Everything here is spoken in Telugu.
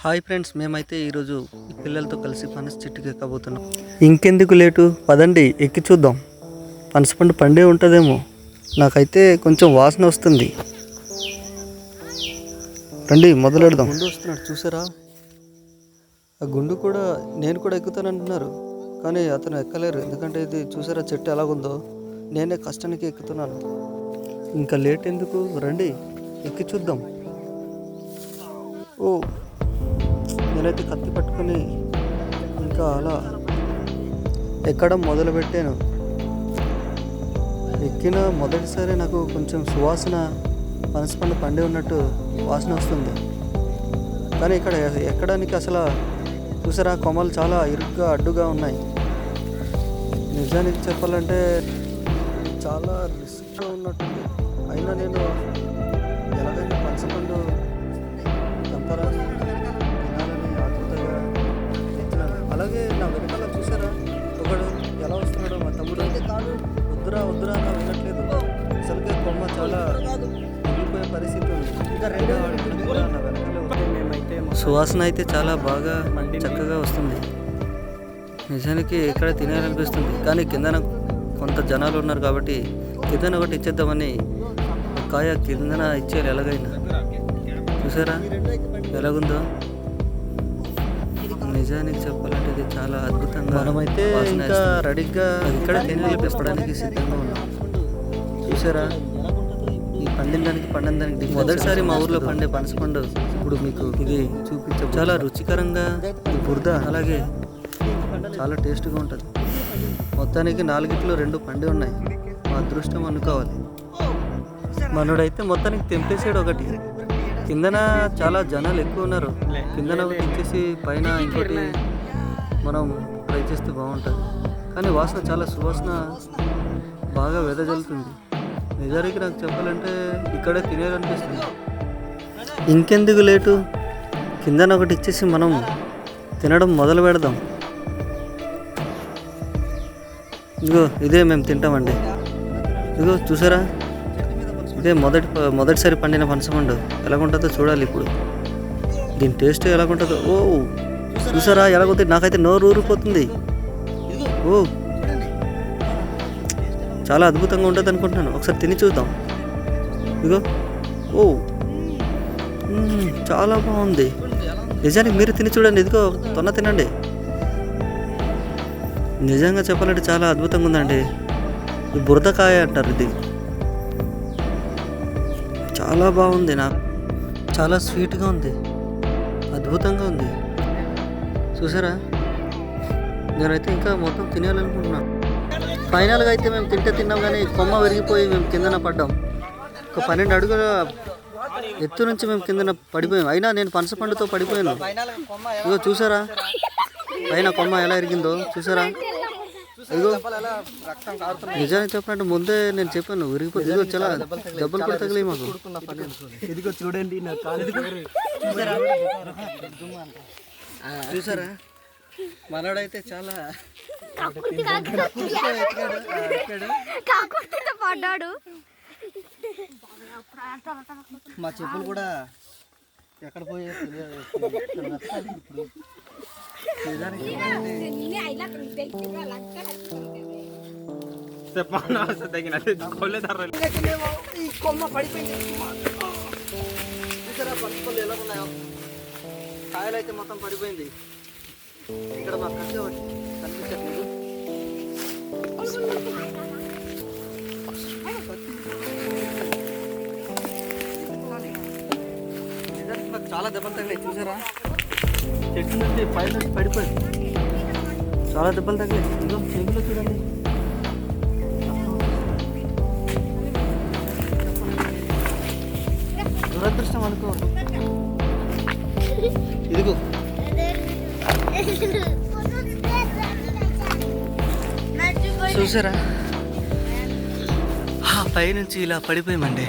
హాయ్ ఫ్రెండ్స్ మేమైతే ఈరోజు పిల్లలతో కలిసి పనస చెట్టుకి ఎక్కబోతున్నాం ఇంకెందుకు లేటు? పదండి ఎక్కి చూద్దాం. పనసపండు పండే ఉంటుందేమో. నాకైతే కొంచెం వాసన వస్తుంది. రండి మొదలెడదాం. గుండు వస్తున్నాడు చూసారా? ఆ గుండు కూడా నేను కూడా ఎక్కుతానంటున్నారు. కానీ అతను ఎక్కలేరు. ఎందుకంటే ఇది చూసారా చెట్టు ఎలాగుందో? నేనే కష్టానికి ఎక్కుతున్నాను. ఇంకా లేట్ ఎందుకు? రండి ఎక్కి చూద్దాం. ఓ నేనైతే కత్తి పట్టుకొని ఇంకా అలా ఎక్కడం మొదలుపెట్టాను. ఎక్కిన మొదటిసారి నాకు కొంచెం సువాసన పనసపండు పండి ఉన్నట్టు వాసన వస్తుంది. కానీ ఇక్కడ ఎక్కడానికి అసలు చూసారా కొమ్మలు చాలా ఇరుగ్గా అడ్డుగా ఉన్నాయి. నిజానికి చెప్పాలంటే చాలా రిస్క్గా ఉన్నట్టుంది. అయినా నేను ఎలాగైనా పంచపండు చంపాలని అలాగే నా వెనకాల చూసారా? ఒకడు ఎలా వస్తున్నాడో మా తమ్ముడు. వద్దురా వద్దురా నా వినట్లేదు అసలుకే కొమ్మ చాలా మిగిలిపోయే పరిస్థితి ఉంది. ఇంకా రెండో నా వెనకాలే వస్తుంది. సువాసన అయితే చాలా బాగా చక్కగా వస్తుంది. నిజానికి ఇక్కడ తినాలనిపిస్తుంది కానీ కిందన కొంత జనాలు ఉన్నారు కాబట్టి కిందన ఒకటి ఇచ్చేద్దామని కాయ కిందన ఇచ్చేయాలి ఎలాగైనా. చూసారా? ఎలాగుందో? నిజానికి చెప్పాలంటే ఇది చాలా అద్భుతంగా మనమైతే ఇంకా రెడీగా ఇక్కడ తినాలి పెప్పడానికి సిద్ధంగా ఉన్నాం. చూసారా? ఈ పండిన దానికి పండిన దానికి మొదటిసారి మా ఊర్లో పండే పనసపండు ఇప్పుడు మీకు ఇది చూపించ చాలా రుచికరంగా బురద. అలాగే చాలా టేస్ట్గా ఉంటుంది. మొత్తానికి నాలుగిట్లో రెండు పండి ఉన్నాయి. మా అదృష్టం అనుకోవాలి. మనోడైతే మొత్తానికి తెంపేసాడు ఒకటి. కిందన చాలా జనాలు ఎక్కువ ఉన్నారు. కిందన ఇచ్చేసి పైన ఇంకోటి మనం ట్రై చేస్తే బాగుంటుంది. కానీ వాసన చాలా సువాసన బాగా వెదజల్లుతుంది. నిజానికి నాకు చెప్పాలంటే ఇక్కడే తినేయాలనిపిస్తుంది. ఇంకెందుకు లేటు? కిందన ఒకటి ఇచ్చేసి మనం తినడం మొదలు పెడదాం. ఇదిగో ఇదే మేము తింటామండి. ఇదిగో చూసారా? ఇదే మొదటి మొదటిసారి పండిన పనసపండు ఎలాగుంటుందో చూడాలి ఇప్పుడు. దీని టేస్ట్ ఎలాగుంటుందో. ఓ చూసారా? ఎలాగుంది? నాకైతే నోరు ఊరిపోతుంది. ఓ. చాలా అద్భుతంగా ఉంటుంది అనుకుంటున్నాను ఒకసారి తిని చూద్దాం. ఇదిగో ఓ. చాలా బాగుంది. నిజానికి మీరు తిని చూడండి. ఇదిగో తొన్న తినండి. నిజంగా చెప్పాలంటే చాలా అద్భుతంగా ఉందండి. బురదకాయ అంటారు ఇది. చాలా బాగుంది నాకు చాలా స్వీట్గా ఉంది. అద్భుతంగా ఉంది. చూసారా? నేనైతే ఇంకా మొత్తం తినేయాలనుకుంటున్నాను ఫైనల్గా అయితే మేము తింటే తిన్నాం కానీ కొమ్మ విరిగిపోయి మేము కిందన పడ్డాం. ఒక పన్నెండు అడుగుల ఎత్తు నుంచి మేము కిందన పడిపోయాం. అయినా నేను పనసపండుతో పడిపోయాను. ఇగో చూసారా? పైన కొమ్మ ఎలా ఎరిగిందో చూసారా? నిజానికి చెప్పినట్టు ముందే నేను చెప్పాను విరిగిపోతుంది ఇదిగో చాలా దెబ్బలు కూడా తగిలి మాకు. ఇదిగో చూడండి నా కాలు చూసారా? మనోడైతే చాలా పడ్డాడు. మా చెప్పులు కూడా ఎక్కడ పోయే తెలియదు. ఇప్పుడు ఈ కొమ్మ పడిపోయింది. చూసారా పట్టుకోలు ఎలా ఉన్నాయో? కాయలు అయితే మొత్తం పడిపోయింది. ఇక్కడ మా ఒకటి కనిపించట్లేదు. చాలా దెబ్బలు తగిలాయి చూసారా? చెట్టు నుంచి పైన నుంచి పడిపోయింది. చాలా దెబ్బలు తగిలాయి ఇదిగో చెవిలో చూడండి. దురదృష్టం అనుకోండి. ఇదిగో. చూసారా? ఆ పైనుంచి ఇలా పడిపోయామండి.